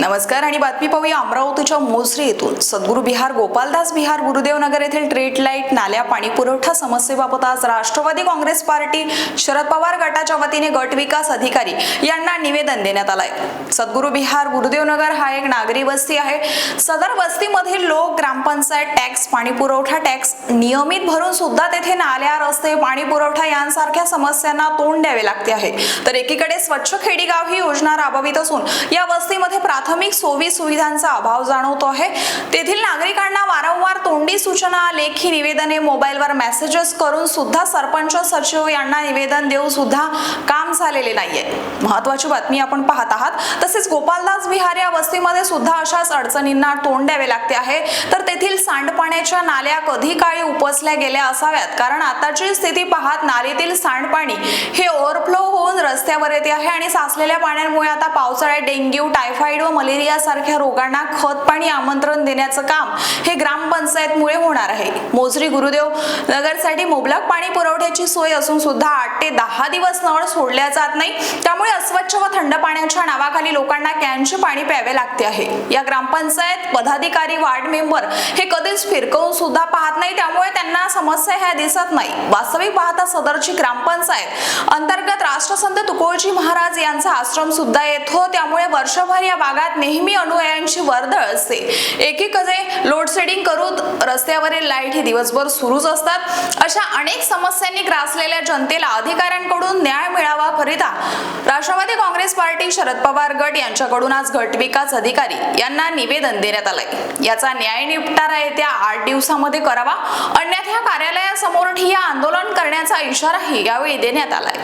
नमस्कार आणि बातमी पाहूया अमरावतीच्या मोसरी येथून. सद्गुरू बिहार गोपालदास बिहार गुरुदेव नगर येथील ट्रेट लाइट नाल्या पाणी पुरवठा समस्येबाबत आज राष्ट्रवादी काँग्रेस पार्टी शरद पवार गटाच्या वतीने गट विकास अधिकारी यांना निवेदन देण्यात आलंय. सद्गुरू बिहार गुरुदेव नगर हा एक नागरी वस्ती आहे. सदर वस्तीमधील लोक ग्रामपंचायत टॅक्स पाणी पुरवठा टॅक्स नियमित भरून सुद्धा तेथे नाल्या रस्ते पाणी पुरवठा यांसारख्या समस्यांना तोंड द्यावे लागते आहे. तर एकीकडे स्वच्छ खेडीगाव ही योजना राबवित असून या वस्तीमध्ये प्राथमिक प्राथमिक सोयी सुविधांचा अभाव जाणवतो आहे. तेथील नागरिकांना वारंवार तोंडी सूचना लेखी निवेदने मोबाईलवर मेसेजेस करून सुद्धा सरपंच सचिव यांना निवेदन देऊन सुद्धा काम झालेले नाहीये. महत्वाची बातमी आपण पाहत आहात. तसेच गोपालदास विहार या वस्तीमध्ये सुद्धा अशाच अडचणींना तोंड द्यावे लागते आहे. तर तेथील सांडपाण्याच्या नाल्या कधी काळी उपसल्या गेल्या असाव्यात? कारण आताची स्थिती पाहत नालीतील सांडपाणी हे ओव्हरफ्लो होऊन रस्त्यावर येते आहे आणि साचलेल्या पाण्यामुळे आता पावसाळ्यात डेंग्यू टायफॉइड व मलेरिया सारख्या रोगांना खत पाणी आमंत्रण देण्याचं काम हे ग्रामपंचायतमुळे होणार आहे. मोजरी गुरुदेव नगरसाठी मुबलक पाणी पुरवठ्याची सोय असून सुद्धा आठ ते दहा दिवस नळ सोडल्या जात नाही. त्यामुळे अस्वच्छ व थंड पाण्याच्या नावाखाली लोकांना कॅनचे पाणी प्यावे लागते आहे. या ग्रामपंचायत पदाधिकारी वार्ड मेंबर हे कधीच फिरकवून सुद्धा पाहत नाही त्यामुळे त्यांना समस्या ह्या दिसत नाही. वास्तविक पाहता सदरची ग्रामपंचायत अंतर्गत राष्ट्रसंत तुकोजी महाराज यांचा आश्रम सुद्धा येतो हो, त्यामुळे वर्षभर या भागात नेहमी अनुयायांची वर्दळ असते. एकीकडे लोडशेडिंग करून रस्त्यावरील लाइट ही दिवसभर सुरूच असतात. अशा अनेक समस्यांनी ग्रासलेल्या जनतेला अधिकाऱ्यांकडून न्याय मिळावा करिता राष्ट्रवादी काँग्रेस पार्टी शरद पवार गट यांच्याकडून आज गट विकास अधिकारी यांना निवेदन देण्यात आलंय. याचा न्याय निपटारा येत्या आठ दिवसामध्ये करावा. अन्यथा कार्यालयासमोर ठिय्या आंदोलन करण्याचा इशाराही यावेळी देण्यात आलाय.